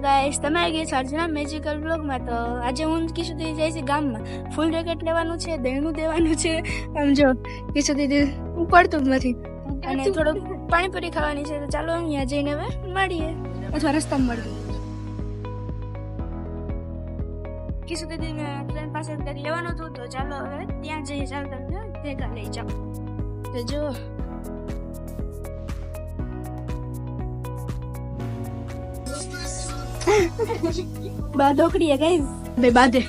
Guys તમે આવી ગયા સાર્જના મેજિકલ બ્લોગમાં તો આજે હું કિશુ દીદી જાય છે ગામમાં. ફૂલ રેકેટ લેવાનું છે, દેણું દેવાનું છે. આમ જો કિશોર દીદી ઉપડતું જ નથી. અને થોડુંક પાણીપુરી ખાવાની છે, તો ચાલો અહીંયા જઈને હવે મળીએ. અથવા રસ્તામાં મળીએ. કિશુ દીદીને ટ્રેન પાસે લેવાનું હતું, તો ચાલો હવે ત્યાં જઈએ. તમને ભેગા લઈ જાઓ. તો જો બા ઢોકળી ગઈ બે બાધે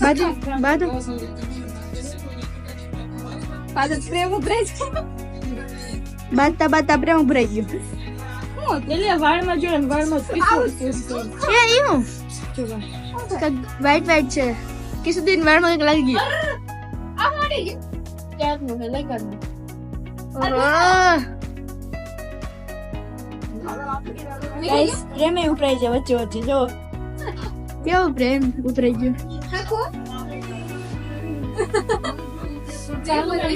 બાજુ બાજુ પાછળ પ્રેમ ઉભરાય છે બાજતા બાજતા પ્રેમ ઉભરાઈ ગયો હું એટલે વાળમાં જોડે ને વાળમાં પીછો એ એવું વાઈટ વાઈટ છે કે સુધી વાળમાં લાગી ગયું ગાઈસ પ્રેમ એ ઉપરાઈ જાય વચ્ચે વચ્ચે જો કેવો પ્રેમ ઉતરાઈ ગયો ચાલો ને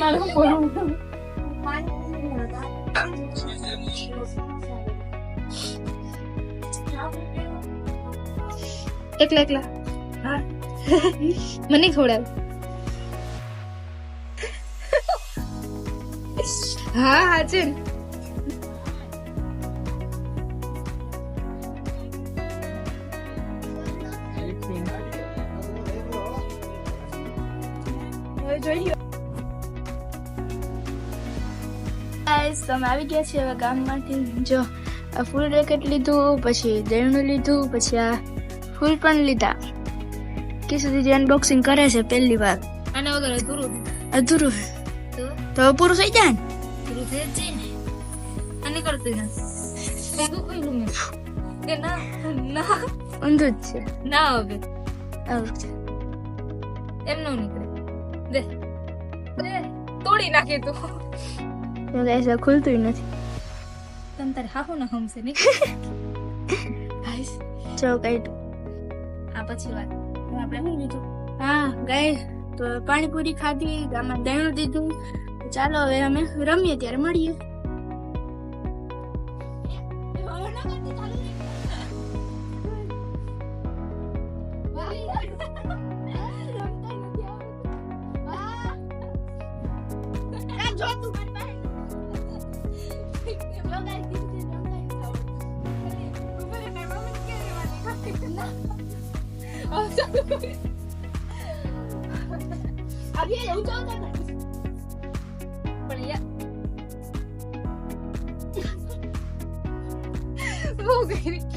એકલા એકલા. હા. મને ખવડાવ. હા હા છે હવે જોઈએ ગાઈસ તમે આવી ગયા છે હવે ગામમાંથી. જો આ ફૂલ રેકેટ લીધું પછી દેણું લીધું પછી આ ફૂલ પણ લીધા. કે સુધી અનબોક્સિંગ કરે છે પહેલી વાર. આના વગર અધૂરું અધૂરું. તો? પૂરું થઈ જાય ને? પૂરું થઈ જ ને. અને કરતું ના. કાંઈ કોઈ નું કે ના ના. ઊંધું જ છે. ના હવે. એમ નો નીકળે. દે. દે. તોડી નાખે તું. તો ગાઈસ ખુલતું નથી. તમ તારે હાહુ ના હમશે નહીં જો કઈ આ પછી વાત આપણે શું લીધું હા ગઈ તો પાણીપુરી ખાધી ગામમાં દહીણું દીધું ચાલો હવે અમે રમીએ ત્યારે મળીએ あ、ちょっと。あ、これ、いや。うか。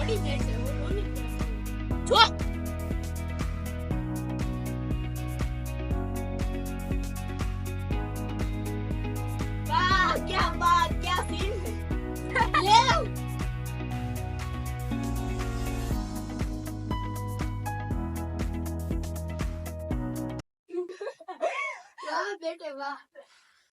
あ、いです。ければ